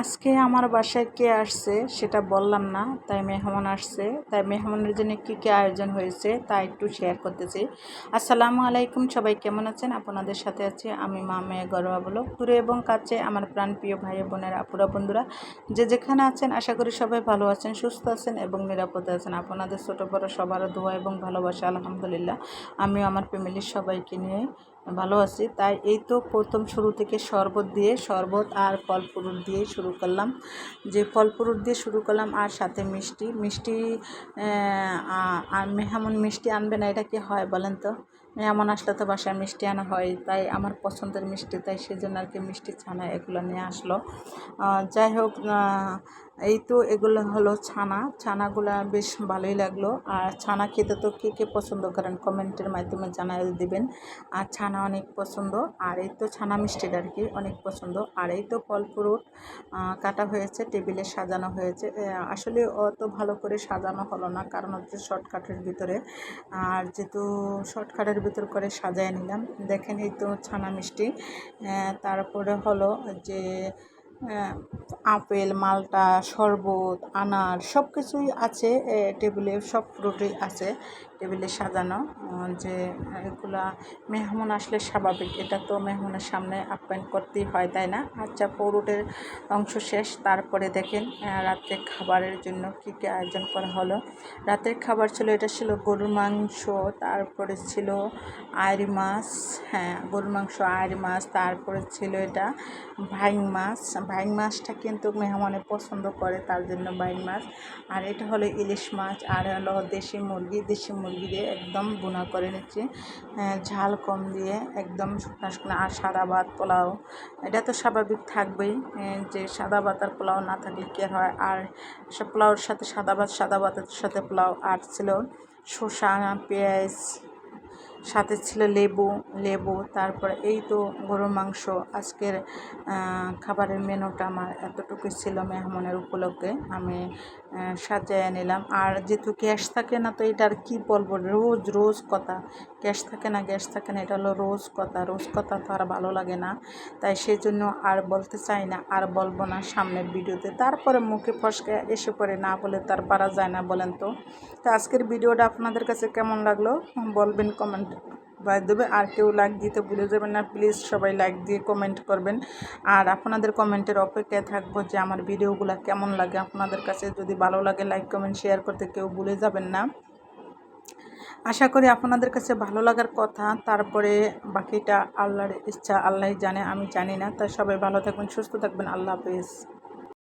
আজকে আমার বাসায় কে আসছে সেটা বললাম না, তাই মেহমান আসছে। তাই মেহমানের জন্য কী কী আয়োজন হয়েছে তা একটু শেয়ার করতেছি। আসসালামু আলাইকুম, সবাই কেমন আছেন? আপনাদের সাথে আছি আমি মা মেয়ে গর্বা বলো দূরে এবং কাছে আমার প্রাণপ্রিয় ভাই বোনের আপুরা বন্ধুরা, যে যেখানে আছেন, আশা করি সবাই ভালো আছেন, সুস্থ আছেন এবং নিরাপদে আছেন। আপনাদের ছোটো বড়ো সবারও দোয়া এবং ভালোবাসা, আলহামদুলিল্লাহ। আমিও আমার ফ্যামিলির সবাইকে নিয়ে ভালো আছি। তাই এই তো প্রথম শুরু থেকে শরবত দিয়ে, শরবত আর ফল ফ্রুট দিয়ে শুরু করলাম। যে ফল ফ্রুট দিয়ে শুরু করলাম আর সাথে মিষ্টি। মিষ্টি মেহমান মিষ্টি আনবে না, এটা কি হয় বলেন তো? মেহমান আসলে তো বাসায় মিষ্টি আনা হয়, তাই আমার পছন্দের মিষ্টি, তাই সেজন্য আর কি মিষ্টি ছানা এগুলো নিয়ে আসলো। যাই হোক এই তো এগুলো হলো ছানা। ছানাগুলা বেশ ভালোই লাগল। আর ছানা খেতে তো কে কে পছন্দ করেন কমেন্টের মাধ্যমে জানাই দিবেন। আর ছানা অনেক পছন্দ। আর এই তো ছানা মিষ্টিটা আর কি অনেক পছন্দ। আর এই তো ফল ফ্রুট কাটা হয়েছে, টেবিলে সাজানো হয়েছে। আসলে অত ভালো করে সাজানো হলো না। কারণ হচ্ছে শর্টকাটের ভিতরে। আর যেহেতু শর্টকাটের ভিতর করে সাজায় নিলাম। দেখেন এই তো ছানা মিষ্টি। তারপরে হলো যে আপেল, মালটা, শরবত, আনার সব কিছুই আছে টেবিলে সব ফ্রুটই আছে, টেবিলে সাজানো যে এগুলা মেহমান আসলে স্বাভাবিক। এটা তো মেহমানের সামনে আপ্যায়ন করতেই হয়, তাই না? আচ্ছা পৌরুটের অংশ শেষ, তারপরে দেখেন রাত্রে খাবারের জন্য কী কী আয়োজন করা হলো। রাতের খাবার ছিল, এটা ছিল গরুর মাংস, তারপরে ছিল আয়রি মাছ হ্যাঁ গরুর মাংস আয়রি মাছ, তারপরে ছিল এটা ভাইং মাছ ভাইং মাছটা কিন্তু মেহমানে পছন্দ করে তার জন্য ভাইং মাছ। আর এটা হলো ইলিশ মাছ, আর হলো দেশি মুরগি। দেশি মুরগি দিয়ে একদম বোনা করে নিচ্ছি। ঝাল কম দিয়ে একদম শুকনা শুকনা আর সাদা ভাত পোলাও, এটা তো স্বাভাবিক থাকবেই। যে সাদা ভাত আর পোলাও না থাকলে কী হয়? আর সব পোলাওর সাথে সাদা ভাত, সাদা ভাতের সাথে পোলাও। আর ছিল শসা, পেঁয়াজ সাথে ছিল লেবু লেবু, তারপরে এই তো গরুর মাংস। আজকের খাবারের মেনুটা আমার এতটুকু ছিল মেহমানের উপলক্ষে। আমি সাজিয়ে নিলাম। আর যেহেতু গ্যাস থাকে না, তো এটা আর কী বলব? রোজ রোজ কথা। গ্যাস থাকে না, গ্যাস থাকে না, এটা হলো রোজ কথা। রোজ কথা তো আর ভালো লাগে না। তাই সেই জন্য আর বলতে চাই না, আর বলব না সামনের ভিডিওতে। তারপরে মুখে ফসকে এসে পড়ে, না বলে তার পারা যায় না, বলেন তো। তো আজকের ভিডিওটা আপনাদের কাছে কেমন লাগল? বলবেন কমেন্ট। বাই দেবে, আর কেউ লাইক দিতে ভুলে যাবেন না। প্লিজ সবাই লাইক দিয়ে কমেন্ট করবেন। আর আপনাদের কমেন্টের অপেক্ষায় থাকব যে আমার ভিডিওগুলো কেমন লাগে। আপনাদের কাছে যদি ভালো লাগে লাইক কমেন্ট শেয়ার করতে কেউ ভুলে যাবেন না। আশা করি আপনাদের কাছে ভালো লাগার কথা। তারপরে বাকিটা আল্লাহর ইচ্ছা আল্লাহ জানে, আমি জানি না। তাই সবাই ভালো থাকবেন, সুস্থ থাকবেন। আল্লাহ হাফিজ।